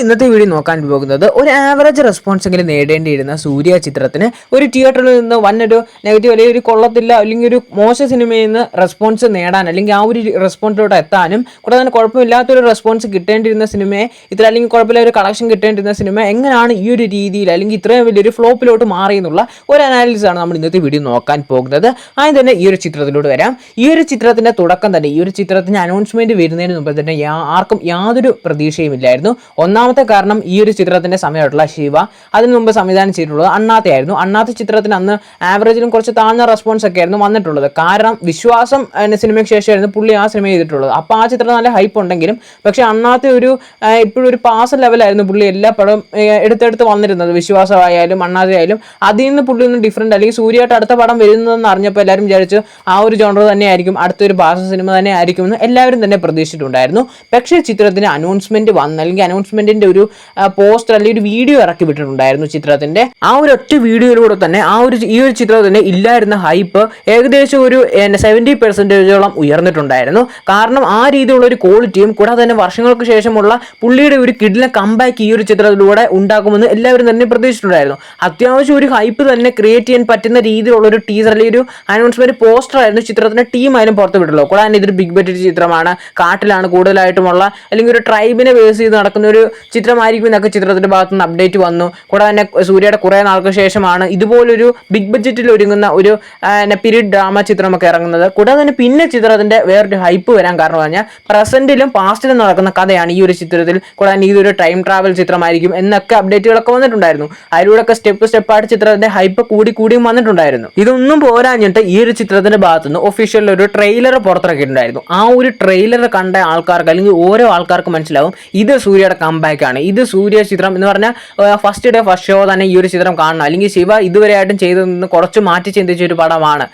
ഇന്നത്തെ വീഡിയോ നോക്കാൻ പോകുന്നത് ഒരു ആവറേജ് റെസ്പോൺസ് എങ്കിലും നേടേണ്ടിയിരുന്ന സൂര്യ ചിത്രത്തിന് ഒരു തിയേറ്ററിൽ നിന്ന് വന്നൊരു നെഗറ്റീവ് അല്ലെങ്കിൽ ഒരു കൊള്ളത്തില്ല അല്ലെങ്കിൽ ഒരു മോശ സിനിമയിൽ നിന്ന് റെസ്പോൺസ് നേടാൻ അല്ലെങ്കിൽ ആ ഒരു റെസ്പോൺസിലോട്ട് എത്താനും കൂടാതെ തന്നെ കുഴപ്പമില്ലാത്തൊരു റെസ്പോൺസ് കിട്ടേണ്ടിയിരുന്ന സിനിമയെ ഇത്ര അല്ലെങ്കിൽ കുഴപ്പമില്ല ഒരു കളക്ഷൻ കിട്ടേണ്ടിരുന്ന സിനിമ എങ്ങനെയാണ് ഈ ഒരു രീതിയിൽ അല്ലെങ്കിൽ ഇത്രയും വലിയൊരു ഫ്ലോപ്പിലോട്ട് മാറി എന്നുള്ള ഒരു അനാലിസിസ് ആണ് നമ്മൾ ഇന്നത്തെ വീഡിയോ നോക്കാൻ പോകുന്നത്. ആദ്യം തന്നെ ഈ ഒരു ചിത്രത്തിലൂടെ വരാം. ഈ ഒരു ചിത്രത്തിന്റെ തുടക്കം തന്നെ ഈ ഒരു ചിത്രത്തിന്റെ അനൗൺസ്മെന്റ് വരുന്നതിന് മുമ്പ് തന്നെ ആർക്കും യാതൊരു പ്രതീക്ഷയും ഇല്ലായിരുന്നു ഒന്നാമത്തെ കാരണം ഈ ഒരു ചിത്രത്തിന്റെ സമയമായിട്ടുള്ള ശിവ. അതിനു മുമ്പ് സംവിധാനം ചെയ്തിട്ടുള്ളത് അണ്ണാത്തയായിരുന്നു അണ്ണാത്ത ചിത്രത്തിന് അന്ന് ആവറേജിലും കുറച്ച് താഴ്ന്ന റെസ്പോൺസ് ഒക്കെ ആയിരുന്നു വന്നിട്ടുള്ളത്. കാരണം വിശ്വാസം എന്ന സിനിമയ്ക്ക് ശേഷമായിരുന്നു പുള്ളി ആ സിനിമ ചെയ്തിട്ടുള്ളത്. അപ്പോൾ ആ ചിത്രം നല്ല ഹൈപ്പ് ഉണ്ടെങ്കിലും പക്ഷേ അണ്ണാത്ത ഒരു ഇപ്പോഴും ഒരു പാസ് ലെവലായിരുന്നു പുള്ളി എല്ലാ പടവും എടുത്തെടുത്ത് വന്നിരുന്നത്. വിശ്വാസമായാലും അണ്ണാത്തയായാലും അതിൽ നിന്ന് പുള്ളി ഒന്ന് ഡിഫറെന്റ് അല്ലെങ്കിൽ സൂര്യയായിട്ട് അടുത്ത പടം വരുന്നതെന്ന് അറിഞ്ഞപ്പോൾ എല്ലാവരും വിചാരിച്ചു ആ ഒരു ജോണർ തന്നെയായിരിക്കും അടുത്തൊരു ഭാഷ സിനിമ തന്നെ ആയിരിക്കും എന്ന് എല്ലാവരും തന്നെ പ്രതീക്ഷിച്ചിട്ടുണ്ടായിരുന്നു. പക്ഷേ ചിത്രത്തിന് അനൗൺസ്മെന്റ് വന്ന്. അല്ലെങ്കിൽ അനൗൺസ്മെന്റിന്റെ ഒരു പോസ്റ്റർ അല്ലെങ്കിൽ ഒരു വീഡിയോ ഇറക്കി വിട്ടിട്ടുണ്ടായിരുന്നു ചിത്രത്തിന്റെ. ആ ഒരു ഒറ്റ വീഡിയോയിലൂടെ തന്നെ ആ ഒരു ഈ ഒരു ചിത്രത്തിന് ഇല്ലായിരുന്ന ഹൈപ്പ് ഏകദേശം ഒരു സെവന്റി പെർസെന്റേജോളം ഉയർന്നിട്ടുണ്ടായിരുന്നു. കാരണം ആ രീതിയിലുള്ള ഒരു ക്വാളിറ്റിയും കൂടാതെ തന്നെ വർഷങ്ങൾക്ക് ശേഷമുള്ള പുള്ളിയുടെ ഒരു കിഡിലെ കമ്പാക്ക് ഈ ഒരു ചിത്രത്തിലൂടെ ഉണ്ടാക്കുമെന്ന് എല്ലാവരും തന്നെ പ്രതീക്ഷിച്ചിട്ടുണ്ടായിരുന്നു. അത്യാവശ്യം ഒരു ഹൈപ്പ് തന്നെ ക്രിയേറ്റ് ചെയ്യാൻ പറ്റുന്ന രീതിയിലുള്ള ഒരു ടീസർ അല്ലെങ്കിൽ ഒരു അനൗൺസ്മെന്റ് പോസ്റ്റർ ആയിരുന്നു ചിത്രത്തിന്റെ ടീം ആയാലും പുറത്ത് വിട്ടുള്ളൂ കൂടാതെ ഇതൊരു ബിഗ് ബഡ്ജറ്റ് ചിത്രമാണ്. കാട്ടിലാണ് കൂടുതലായിട്ടുമുള്ള അല്ലെങ്കിൽ ഒരു ട്രൈബിനെ ബേസ് ചെയ്ത് നടക്കുന്ന ഒരു ചിത്രമായിരിക്കും എന്നൊക്കെ ചിത്രത്തിന്റെ ഭാഗത്ത് നിന്ന് അപ്ഡേറ്റ് വന്നു. കൂടാതെ തന്നെ സൂര്യയുടെ കുറേ നാൾക്ക് ശേഷമാണ് ഇതുപോലൊരു ബിഗ് ബഡ്ജറ്റിൽ ഒരുങ്ങുന്ന ഒരു പീരീഡ് ഡ്രാമ ചിത്രമൊക്കെ ഇറങ്ങുന്നത്. കൂടാതെ തന്നെ പിന്നെ ചിത്രത്തിന്റെ വേറൊരു ഹൈപ്പ് വരാൻ കാരണം പറഞ്ഞാൽ പ്രസന്റിലും പാസ്റ്റിലും നടക്കുന്ന കഥയാണ് ഈ ഒരു ചിത്രത്തിൽ. കൂടാതെ ഇതൊരു ടൈം ട്രാവൽ ചിത്രമായിരിക്കും എന്നൊക്കെ അപ്ഡേറ്റുകളൊക്കെ വന്നിട്ടുണ്ടായിരുന്നു. അതിലൂടെ ഒക്കെ സ്റ്റെപ്പ് സ്റ്റെപ്പായിട്ട് ചിത്രത്തിന്റെ ഹൈപ്പ് കൂടി കൂടിയും വന്നിട്ടുണ്ടായിരുന്നു. ഇതൊന്നും പോരാഞ്ഞിട്ട് ഈ ഒരു ചിത്രത്തിന്റെ ഭാഗത്തുനിന്ന് ഒഫീഷ്യൽ ഒരു ട്രെയിലർ പുറത്തിറക്കിയിട്ടുണ്ടായിരുന്നു. ആ ഒരു ട്രെയിലർ കണ്ട ആൾക്കാർക്ക് അല്ലെങ്കിൽ ഓരോ ആൾക്കാർക്ക് മനസ്സിലാവും ഇത് സൂര്യയുടെ കമ്പാക്ക് ആണ് ഇത് സൂര്യ ചിത്രം എന്ന് പറഞ്ഞാൽ ഫസ്റ്റ് ഡേ ഫസ്റ്റ് ഷോ തന്നെ ഈ ഒരു ചിത്രം കാണണം. അല്ലെങ്കിൽ ശിവ ഇതുവരെയായിട്ടും നിന്ന് കുറച്ച് മാറ്റി ചിന്തിച്ച ഒരു പടമാണ്.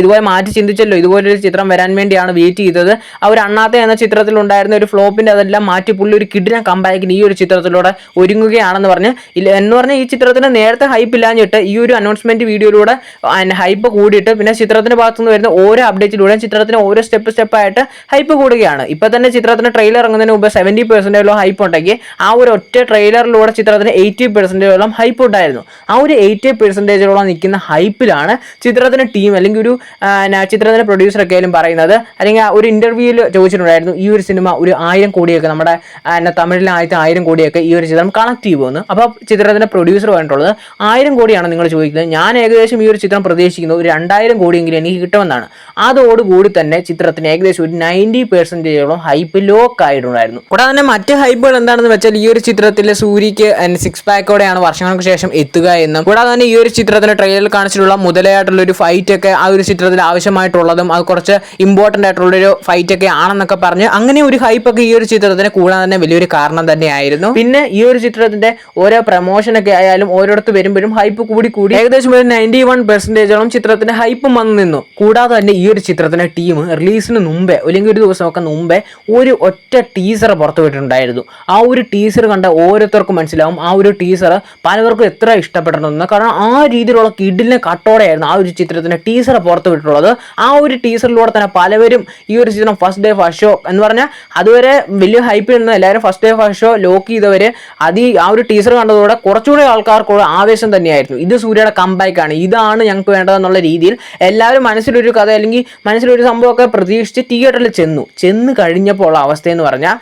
ഇതുപോലെ മാറ്റി ചിന്തിച്ചല്ലോ ഇതുപോലെ ഒരു ചിത്രം വരാൻ വേണ്ടിയാണ് വെയിറ്റ് ചെയ്തത്. ആ ഒരു അണ്ണാത്ത എന്ന ചിത്രത്തിൽ ഉണ്ടായിരുന്ന ഒരു ഫ്ലോപ്പിന്റെ അതെല്ലാം മാറ്റി പുള്ളി ഒരു കിഡിനെ കമ്പാക്കിന് ഈ ഒരു ചിത്രത്തിലൂടെ ഒരുങ്ങുകയാണെന്ന് പറഞ്ഞ് ഇല്ല എന്ന് പറഞ്ഞാൽ ഈ ചിത്രത്തിന് നേരത്തെ ഹൈപ്പ് ഇല്ലാഞ്ഞിട്ട് ഈ ഒരു അനൗൺസ്മെന്റ് വീഡിയോയിലൂടെ ഹൈപ്പ് കൂടിയിട്ട് പിന്നെ ചിത്രത്തിന്റെ ഭാഗത്തുനിന്ന് വരുന്ന ഓരോ അപ്ഡേറ്റിലൂടെ ചിത്രത്തിന് ഓരോ സ്റ്റെപ്പ് സ്റ്റെപ്പായിട്ട് ഹൈപ്പ് കൂടുകയാണ്. ഇപ്പൊ തന്നെ ചിത്രത്തിന് ട്രെയിലർ ഇറങ്ങുന്നതിന് മുമ്പ് സെവന്റി പെർസെന്റേജോ ഹൈപ്പ് ഉണ്ടെങ്കിൽ ആ ഒരു ഒറ്റ ട്രെയിലറിലൂടെ ചിത്രത്തിന് എയ്റ്റി പെർസെന്റേജോളം ഹൈപ്പ് ഉണ്ടായിരുന്നു. ആ ഒരു എയ്റ്റി പെർസെന്റേജോളം നിൽക്കുന്ന ഹൈപ്പിലാണ് ചിത്രത്തിന്റെ ടീം അല്ലെങ്കിൽ ഒരു ചിത്രത്തിന്റെ പ്രൊഡ്യൂസറൊക്കെ ആയാലും പറയുന്നത്. അല്ലെങ്കിൽ ഒരു ഇന്റർവ്യൂവിൽ ചോദിച്ചിട്ടുണ്ടായിരുന്നു ഈ ഒരു സിനിമ ഒരു ആയിരം കോടിയൊക്കെ നമ്മുടെ എന്നാ ന- തമിഴിലെ ആദ്യത്തെ ആയിരം കോടിയൊക്കെ ഈ ഒരു ചിത്രം കണക്ട് ചെയ്യുമെന്ന് അപ്പോൾ ചിത്രത്തിന്റെ പ്രൊഡ്യൂസർ പറഞ്ഞിട്ടുള്ളത് ആയിരം കോടിയാണ് നിങ്ങൾ ചോദിക്കുന്നത്. ഞാൻ ഏകദേശം ഈ ഒരു ചിത്രം പ്രതീക്ഷിക്കുന്നത് ഒരു രണ്ടായിരം കോടിയെങ്കിലും എനിക്ക് കിട്ടുമെന്നാണ്. അതോടുകൂടി തന്നെ ചിത്രത്തിന് ഏകദേശം ഒരു നയന്റി പെർസെന്റേജോളം ഹൈപ്പ് ലോക്ക് ആയിട്ടുണ്ടായിരുന്നു. കൂടാതെ തന്നെ മറ്റ് ഹൈപ്പുകൾ എന്താണെന്ന് വെച്ചാൽ ഈ ഒരു ചിത്രത്തിൽ സൂര്യക്ക് സിക്സ് പാക്കോടെയാണ് വർഷങ്ങൾക്ക് ശേഷം എത്തുക എന്നും. കൂടാതെ തന്നെ ഈ ഒരു ചിത്രത്തിന് ട്രെയിലറിൽ കാണിച്ചിട്ടുള്ള മുതലായിട്ടുള്ള ഒരു ഫൈറ്റ് ഒക്കെ ആ ഒരു ചിത്രത്തിൽ ആവശ്യമായിട്ടുള്ളതും അത് കുറച്ച് ഇമ്പോർട്ടന്റ് ആയിട്ടുള്ള ഒരു ഫൈറ്റ് ഒക്കെ ആണെന്നൊക്കെ പറഞ്ഞ് അങ്ങനെ ഒരു ഹൈപ്പ് ഒക്കെ ഈ ഒരു ചിത്രത്തിന് കൂടാൻ തന്നെ വലിയൊരു കാരണം തന്നെയായിരുന്നു. പിന്നെ ഈ ഒരു ചിത്രത്തിന്റെ ഓരോ പ്രൊമോഷൻ ഒക്കെ ആയാലും ഓരോടത്ത് വരുമ്പോഴും ഹൈപ്പ് കൂടി കൂടി ഏകദേശം ഒരു നയന്റി വൺ പെർസെന്റേജോളം ചിത്രത്തിന്റെ ഹൈപ്പ് വന്നു നിന്നു. കൂടാതെ തന്നെ ഈ ഒരു ചിത്രത്തിന്റെ ടീം റിലീസിന് മുമ്പേ അല്ലെങ്കിൽ ഒരു ദിവസമൊക്കെ മുമ്പേ ഒരു ഒറ്റ ടീസർ പുറത്തുവിട്ടിട്ടുണ്ടായിരുന്നു. ആ ഒരു ടീസർ കണ്ട ഓരോരുത്തർക്കും മനസ്സിലാവും. ആ ഒരു ടീസർ പലവർക്കും എത്ര ഇഷ്ടപ്പെട്ടിട്ടുണ്ടെന്ന് കാരണം ആ രീതിയിലുള്ള കിഡിലിനെ കട്ടോടെയായിരുന്നു ആ ഒരു ചിത്രത്തിന് ടീസർ പുറത്തു വിട്ടിട്ടുള്ളത്. ആ ഒരു ടീസറിലൂടെ തന്നെ പലവരും ഈ ഒരു ചിത്രം ഫസ്റ്റ് ഡേ ഫസ്റ്റ് ഷോ എന്ന് പറഞ്ഞാൽ അതുവരെ വലിയ ഹൈപ്പിൽ നിന്ന് എല്ലാവരും first day first show lock ചെയ്തവർ അത് ആ ഒരു ടീസർ കണ്ടതോടെ കുറച്ചുകൂടി ആൾക്കാർക്കുള്ള ആവേശം തന്നെയായിരുന്നു. ഇത് സൂര്യയുടെ കമ്പാക്ക് ആണ്. ഇതാണ് ഞങ്ങൾക്ക് വേണ്ടതെന്നുള്ള രീതിയിൽ എല്ലാവരും മനസ്സിലൊരു കഥ അല്ലെങ്കിൽ മനസ്സിലൊരു സംഭവമൊക്കെ പ്രതീക്ഷിച്ച് തിയേറ്ററിൽ ചെന്നു. ചെന്ന് കഴിഞ്ഞപ്പോൾ ഉള്ള അവസ്ഥയെന്ന് പറഞ്ഞാൽ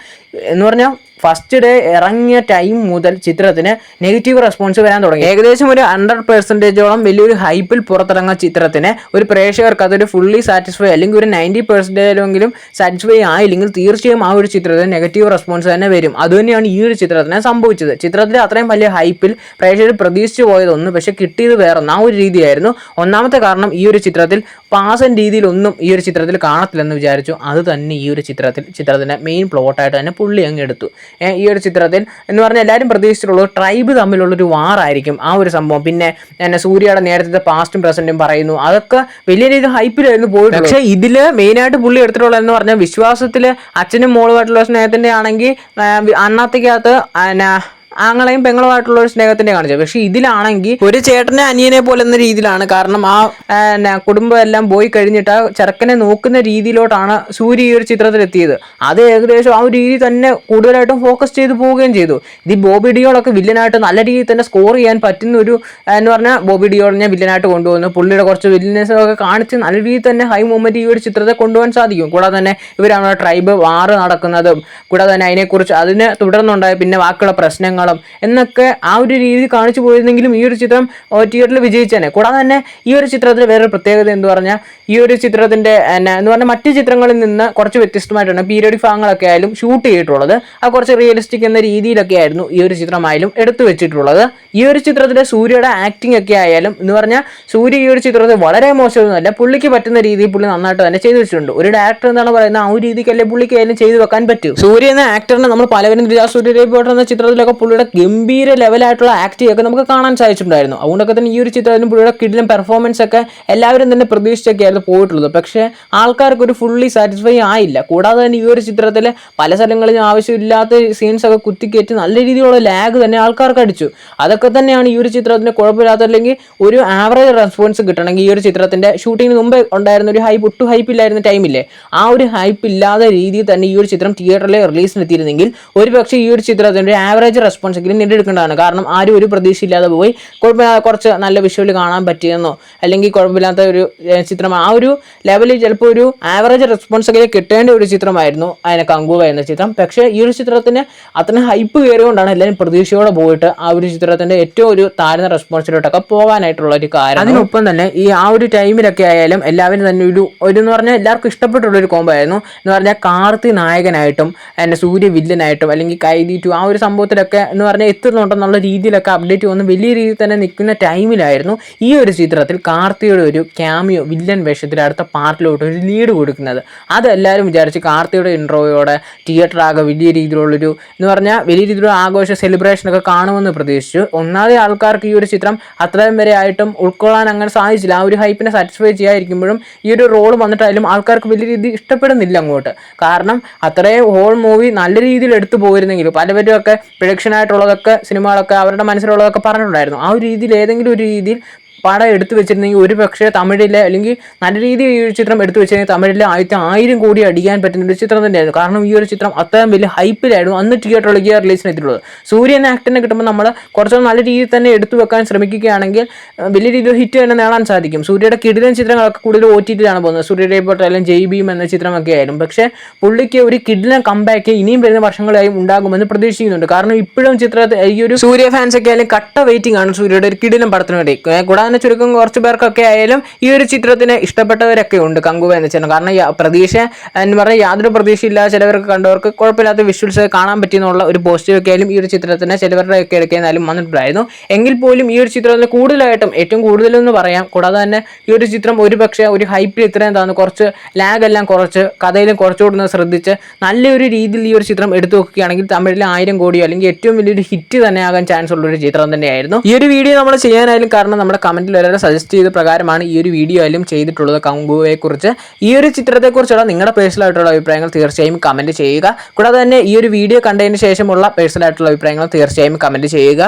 എന്ന് പറഞ്ഞാൽ ഫസ്റ്റ് ഡേ ഇറങ്ങിയ ടൈം മുതൽ ചിത്രത്തിന് നെഗറ്റീവ് റെസ്പോൺസ് വരാൻ തുടങ്ങി. ഏകദേശം ഒരു ഹൺഡ്രഡ് പെർസെന്റേജോളം വലിയൊരു ഹൈപ്പിൽ പുറത്തിറങ്ങുന്ന ചിത്രത്തിന് ഒരു പ്രേക്ഷകർക്ക് അതൊരു ഫുള്ളി സാറ്റിസ്ഫൈ അല്ലെങ്കിൽ ഒരു നയന്റി പെർസെന്റേജെങ്കിലും സാറ്റിസ്ഫൈ ആയില്ലെങ്കിൽ തീർച്ചയായും ആ ഒരു ചിത്രത്തിന് നെഗറ്റീവ് റെസ്പോൺസ് തന്നെ വരും. അതുതന്നെയാണ് ഈ ഒരു ചിത്രത്തിന് സംഭവിച്ചത്. ചിത്രത്തിൽ അത്രയും വലിയ ഹൈപ്പിൽ പ്രേക്ഷകർ പ്രതീക്ഷിച്ചു പോയതൊന്നും പക്ഷേ കിട്ടിയത് വേറെ ആ ഒരു രീതിയായിരുന്നു. ഒന്നാമത്തെ കാരണം ഈ ഒരു ചിത്രത്തിൽ പാസൻ രീതിയിലൊന്നും ഈ ഒരു ചിത്രത്തിൽ കാണത്തില്ലെന്ന് വിചാരിച്ചു. അത് തന്നെ ഈ ഒരു ചിത്രത്തിൽ ചിത്രത്തിന്റെ മെയിൻ പ്ലോട്ടായിട്ട് തന്നെ പുള്ളി അങ്ങ് എടുത്തു. ഈ ഒരു ചിത്രത്തിൽ എന്ന് പറഞ്ഞാൽ എല്ലാവരും പ്രതീക്ഷിച്ചിട്ടുള്ളത് ട്രൈബ് തമ്മിലുള്ളൊരു വാറായിരിക്കും ആ ഒരു സംഭവം. പിന്നെ എന്നെ സൂര്യയുടെ നേരത്തെ പാസ്റ്റും പ്രസന്റും പറയുന്നു. അതൊക്കെ വലിയ രീതിയിൽ ഹൈപ്പിലായിരുന്നു പോയിട്ട് പക്ഷേ ഇതിൽ മെയിനായിട്ട് പുള്ളി എടുത്തിട്ടുള്ളതെന്ന് പറഞ്ഞാൽ വിശ്വാസത്തിൽ അച്ഛനും മോളുമായിട്ടുള്ള സ്നേഹത്തിന്റെ ആണെങ്കിൽ അന്നത്തേക്കകത്ത് ആങ്ങളെയും പെങ്ങളുമായിട്ടുള്ള ഒരു സ്നേഹത്തിന്റെ കാണിച്ചത് പക്ഷെ ഇതിലാണെങ്കിൽ ഒരു ചേട്ടനെ അനിയനെ പോലെ എന്ന രീതിയിലാണ്. കാരണം ആ കുടുംബം എല്ലാം പോയി കഴിഞ്ഞിട്ട് ആ ചെറുക്കനെ നോക്കുന്ന രീതിയിലോട്ടാണ് സൂര്യ ഈ ഒരു ചിത്രത്തിൽ എത്തിയത് അത് ഏകദേശം ആ ഒരു രീതി തന്നെ കൂടുതലായിട്ടും ഫോക്കസ് ചെയ്ത് പോവുകയും ചെയ്തു. ഇത് ബോബി ഡിയോളൊക്കെ വില്ലനായിട്ട് നല്ല രീതിയിൽ തന്നെ സ്കോർ ചെയ്യാൻ പറ്റുന്ന ഒരു എന്ന് പറഞ്ഞാൽ ബോബി ഡിയോളിനെ വില്ലനായിട്ട് കൊണ്ടുവന്നു. പുള്ളിയുടെ കുറച്ച് വില്ലനസ് ഒക്കെ കാണിച്ച് നല്ല രീതിയിൽ തന്നെ ഹൈ മൊമെന്റ് ഈ ഒരു ചിത്രത്തെ കൊണ്ടുപോകാൻ സാധിക്കും. കൂടാതെ തന്നെ ഇവരാണ് ട്രൈബ് വാറ് നടക്കുന്നതും. കൂടാതെ തന്നെ അതിനെക്കുറിച്ച് അതിനെ തുടർന്നുണ്ടായ പിന്നെ ബാക്കിയുള്ള പ്രശ്നങ്ങളും എന്നൊക്കെ ആ ഒരു രീതി കാണിച്ചു പോയിരുന്നെങ്കിലും ഈ ഒരു ചിത്രം തിയേറ്ററിൽ വിജയിച്ചേനെ. കൂടാതെ തന്നെ ഈ ഒരു ചിത്രത്തിൽ വേറൊരു പ്രത്യേകത എന്ന് പറഞ്ഞാൽ ഈ ഒരു ചിത്രത്തിന്റെ എന്നാ എന്ന് പറഞ്ഞാൽ മറ്റു ചിത്രങ്ങളിൽ നിന്ന് കുറച്ച് വ്യത്യസ്തമായിട്ടാണ് പീരിയോഡിക് ഭാഗങ്ങളൊക്കെ ആയാലും ഷൂട്ട് ചെയ്തിട്ടുള്ളത്. ആ കുറച്ച് റിയലിസ്റ്റിക് എന്ന രീതിയിലൊക്കെ ആയിരുന്നു ഈ ഒരു ചിത്രമായാലും എടുത്തു വെച്ചിട്ടുള്ളത്. ഈ ഒരു ചിത്രത്തിലെ സൂര്യയുടെ ആക്ടിംഗ് ഒക്കെ ആയാലും എന്ന് പറഞ്ഞാൽ സൂര്യ ഈ ഒരു ചിത്രത്തിൽ വളരെ മോശമൊന്നുമല്ല പുള്ളിക്ക് പറ്റുന്ന രീതിയിൽ പുള്ളി നന്നായിട്ട് തന്നെ ചെയ്തു വെച്ചിട്ടുണ്ട്. ഒരു ഡയറക്ടർ എന്നാണ് പറയുന്നത് ആ ഒരു രീതിക്കല്ലേ പുള്ളിക്ക് ആയാലും ചെയ്തു വെക്കാൻ പറ്റും. സൂര്യ എന്ന ആക്ടറിനെ നമ്മൾ പലവരും സൂര്യ റിപ്പോർട്ടർ എന്ന ചിത്രത്തിലൊക്കെ പുള്ളിയുടെ ഗംഭീര ലെവലായിട്ടുള്ള ആക്ടിംഗ് ഒക്കെ നമുക്ക് കാണാൻ സാധിച്ചിട്ടുണ്ടായിരുന്നു. അതുകൊണ്ടൊക്കെ തന്നെ ഈ ഒരു ചിത്രത്തിന് പുള്ളിയുടെ കിഡിലും പെർഫോമൻസ് ഒക്കെ എല്ലാവരും തന്നെ പ്രതീക്ഷിച്ചൊക്കെ ആയിരുന്നു പോയിട്ടുള്ളത്. പക്ഷേ ആൾക്കാർക്ക് ഒരു ഫുള്ളി സാറ്റിസ്ഫൈ ആയില്ല. കൂടാതെ തന്നെ ഈ ഒരു ചിത്രത്തിൽ പല സ്ഥലങ്ങളിലും ആവശ്യമില്ലാത്ത സീൻസ് ഒക്കെ കുത്തിക്കയറ്റി നല്ല രീതിയിലുള്ള ലാഗ് തന്നെ ആൾക്കാർക്ക് അടിച്ചു. അതൊക്കെ തന്നെയാണ് ഈ ഒരു ചിത്രത്തിന് കുഴപ്പമില്ലാത്ത അല്ലെങ്കിൽ ഒരു ആവറേജ് റെസ്പോൺസ് കിട്ടണമെങ്കിൽ ഈ ഒരു ചിത്രത്തിന്റെ ഷൂട്ടിങ്ങിന് മുമ്പേ ഉണ്ടായിരുന്ന ഒരു ഹൈപ്പ് ഒട്ടും ഹൈപ്പ് ഇല്ലായിരുന്ന ടൈമില്ലേ ആ ഒരു ഹൈപ്പ് ഇല്ലാത്ത രീതിയിൽ തന്നെ ഈ ഒരു ചിത്രം തിയേറ്ററിൽ റിലീസിനെത്തിയിരുന്നെങ്കിൽ ഒരു പക്ഷേ ഈ ഒരു ചിത്രത്തിന്റെ ആവറേജ് റെസ്പോൺസ് എങ്കിലും നേടിയെടുക്കേണ്ടതാണ്. കാരണം ആരും ഒരു പ്രതീക്ഷയില്ലാതെ പോയി. കുഴപ്പമില്ലാതെ കുറച്ച് നല്ല വിഷ്വൽ കാണാൻ പറ്റിയെന്നോ അല്ലെങ്കിൽ കുഴപ്പമില്ലാത്ത ഒരു ചിത്രമാണ് ചിത്രം. ആ ഒരു ലെവലിൽ ചിലപ്പോൾ ഒരു ആവറേജ് റെസ്പോൺസ് ഒക്കെ കിട്ടേണ്ട ഒരു ചിത്രമായിരുന്നു അതിനെ കങ്കുവ എന്ന ചിത്രം. പക്ഷേ ഈ ഒരു ചിത്രത്തിന് അത്രയും ഹൈപ്പ് കയറിയുകൊണ്ടാണ് എല്ലാവരും പ്രതീക്ഷയോടെ പോയിട്ട് ആ ഒരു ചിത്രത്തിന്റെ ഏറ്റവും ഒരു താഴ്ന്ന റെസ്പോൺസിലോട്ടൊക്കെ പോകാനായിട്ടുള്ള ഒരു കാര്യം അതിനൊപ്പം തന്നെ ഈ ആ ഒരു ടൈമിലൊക്കെ ആയാലും എല്ലാവരും തന്നെ ഒരു ഒരു എന്ന് പറഞ്ഞാൽ എല്ലാവർക്കും ഇഷ്ടപ്പെട്ടുള്ള ഒരു കോംബോ ആയിരുന്നു. എന്ന് പറഞ്ഞാൽ കാർത്തി നായകനായിട്ടും എന്നെ സൂര്യ വില്ലനായിട്ടും അല്ലെങ്കിൽ കൈദി ടു ആ ഒരു സംഭവത്തിലൊക്കെ എന്ന് പറഞ്ഞാൽ എത്തുന്നുണ്ടെന്നുള്ള രീതിയിലൊക്കെ അപ്ഡേറ്റ് വന്ന് വലിയ രീതിയിൽ തന്നെ നിൽക്കുന്ന ടൈമിലായിരുന്നു ഈ ഒരു ചിത്രത്തിൽ കാർത്തിയുടെ ഒരു ക്യാമിയോ വില്ലൻ വേഷത്തിൽ അടുത്ത പാർട്ടിലോട്ട് ഒരു ലീഡ് കൊടുക്കുന്നത്. അതെല്ലാവരും വിചാരിച്ച് കാർത്തിയുടെ ഇൻട്രോയോടെ തിയേറ്റർ ആകെ വലിയ രീതിയിലുള്ളൊരു എന്ന് പറഞ്ഞാൽ വലിയ രീതിയിലുള്ള ആഘോഷ സെലിബ്രേഷനൊക്കെ കാണുമെന്ന് പ്രതീക്ഷിച്ചു. ഒന്നാമത് ആൾക്കാർക്ക് ഈ ഒരു ചിത്രം അത്രയും വരെ ആയിട്ടും ഉൾക്കൊള്ളാൻ അങ്ങനെ സാധിച്ചില്ല. ആ ഒരു ഹൈപ്പിനെ സാറ്റിസ്ഫൈ ചെയ്യാതിരിക്കുമ്പോഴും ഈ ഒരു റോൾ വന്നിട്ടായാലും ആൾക്കാർക്ക് വലിയ രീതിയിൽ ഇഷ്ടപ്പെടുന്നില്ല അങ്ങോട്ട്. കാരണം അത്രയും ഹോൾ മൂവി നല്ല രീതിയിൽ എടുത്തു പോയിരുന്നെങ്കിലും പലവരും ഒക്കെ പ്രൊഡക്ഷൻ ആയിട്ടുള്ളതൊക്കെ സിനിമകളൊക്കെ അവരുടെ മനസ്സിലുള്ളതൊക്കെ പറഞ്ഞിട്ടുണ്ടായിരുന്നു. ആ ഒരു രീതിയിൽ ഏതെങ്കിലും ഒരു രീതിയിൽ പടം എടുത്തു വെച്ചിരുന്നെങ്കിൽ ഒരു പക്ഷേ തമിഴിലെ അല്ലെങ്കിൽ നല്ല രീതിയിൽ ഈ ഒരു ചിത്രം എടുത്തു വെച്ചിരുന്നെങ്കിൽ തമിഴിലെ ആദ്യത്തെ ആയിരം കോടി അടിക്കാൻ പറ്റുന്ന ഒരു ചിത്രം തന്നെയായിരുന്നു. കാരണം ഈ ഒരു ചിത്രം അത്രയും വലിയ ഹൈപ്പിലായിരുന്നു അന്ന് തിയേറ്ററിലേക്ക് റിലീസിന് എത്തിയിട്ടുള്ളത് സൂര്യൻ ആക്ടിനെ കിട്ടുമ്പോൾ നമ്മൾ കുറച്ചും നല്ല രീതിയിൽ തന്നെ എടുത്തു വെക്കാൻ ശ്രമിക്കുകയാണെങ്കിൽ വലിയ രീതിയിൽ ഹിറ്റ് തന്നെ നേടാൻ സാധിക്കും. സൂര്യയുടെ കിടിലൻ ചിത്രങ്ങളൊക്കെ കൂടുതൽ ഒ ടി ടിയിലാണ് പോകുന്നത്. സൂര്യയുടെ അല്ലെങ്കിൽ ജയ് ഭീം എന്ന ചിത്രമൊക്കെ ആയാലും. പക്ഷേ പുള്ളിക്ക് ഒരു കിടിലൻ കമ്പാക്ക് ഇനിയും വരുന്ന വർഷങ്ങളായും ഉണ്ടാകുമെന്ന് പ്രതീക്ഷിക്കുന്നുണ്ട്. കാരണം ഇപ്പോഴും ചിത്രത്തിൽ ഈ ഒരു സൂര്യ ഫാൻസ് ഒക്കെ ആയാലും കട്ട വെയിറ്റിംഗ് ആണ് സൂര്യയുടെ ഒരു കിടിലൻ പടത്തിന് വേണ്ടി. കൂടാതെ തന്നെ ചുരുക്കം കുറച്ച് പേർക്കൊക്കെ ആയാലും ഈ ഒരു ചിത്രത്തിന് ഇഷ്ടപ്പെട്ടവരൊക്കെ ഉണ്ട് കങ്കുവ എന്ന് വെച്ചാൽ കാരണം പ്രതീക്ഷ എന്ന് പറഞ്ഞാൽ യാതൊരു പ്രതീക്ഷയില്ലാതെ ചിലവർക്ക് കണ്ടവർക്ക് കുഴപ്പമില്ലാത്ത വിഷ്വൽസ് കാണാൻ പറ്റിയെന്നുള്ള ഒരു പോസിറ്റീവ് ഒക്കെ ആയാലും ഈ ഒരു ചിത്രത്തിന് ചിലവരുടെ ഒക്കെ ഇടയ്ക്കായാലും വന്നിട്ടുണ്ടായിരുന്നു. എങ്കിൽ പോലും ഈ ഒരു ചിത്രത്തിന് കൂടുതലായിട്ടും ഏറ്റവും കൂടുതലെന്ന് പറയാം കൂടാതെ തന്നെ ഈ ഒരു ചിത്രം ഒരു ഒരു ഹൈപ്പിൽ ഇത്രയും താന്ന് കുറച്ച് ലാഗ് എല്ലാം കുറച്ച് കഥയിലും കുറച്ചുകൂടി ശ്രദ്ധിച്ച് നല്ലൊരു രീതിയിൽ ഈ ഒരു ചിത്രം എടുത്തു നോക്കുകയാണെങ്കിൽ തമിഴിലെ ആയിരം കോടിയോ അല്ലെങ്കിൽ ഏറ്റവും വലിയൊരു ഹിറ്റ് തന്നെ ആകാൻ ചാൻസ് ഉള്ള ഒരു ചിത്രം തന്നെയായിരുന്നു. ഈ ഒരു വീഡിയോ നമ്മൾ ചെയ്യാനായാലും കാരണം നമ്മുടെ കമന്റിൽ എല്ലാവരും സജസ്റ്റ് ചെയ്ത പ്രകാരമാണ് ഈ ഒരു വീഡിയോ ആയാലും ചെയ്തിട്ടുള്ളത്. കങ്കുവയെക്കുറിച്ച് ഈ ഒരു ചിത്രത്തെക്കുറിച്ചുള്ള നിങ്ങളുടെ പേഴ്സണലായിട്ടുള്ള അഭിപ്രായങ്ങൾ തീർച്ചയായും കമന്റ് ചെയ്യുക. കൂടാതെ തന്നെ ഈ ഒരു വീഡിയോ കണ്ടതിന് ശേഷമുള്ള പേഴ്സണലായിട്ടുള്ള അഭിപ്രായങ്ങൾ തീർച്ചയായും കമന്റ് ചെയ്യുക.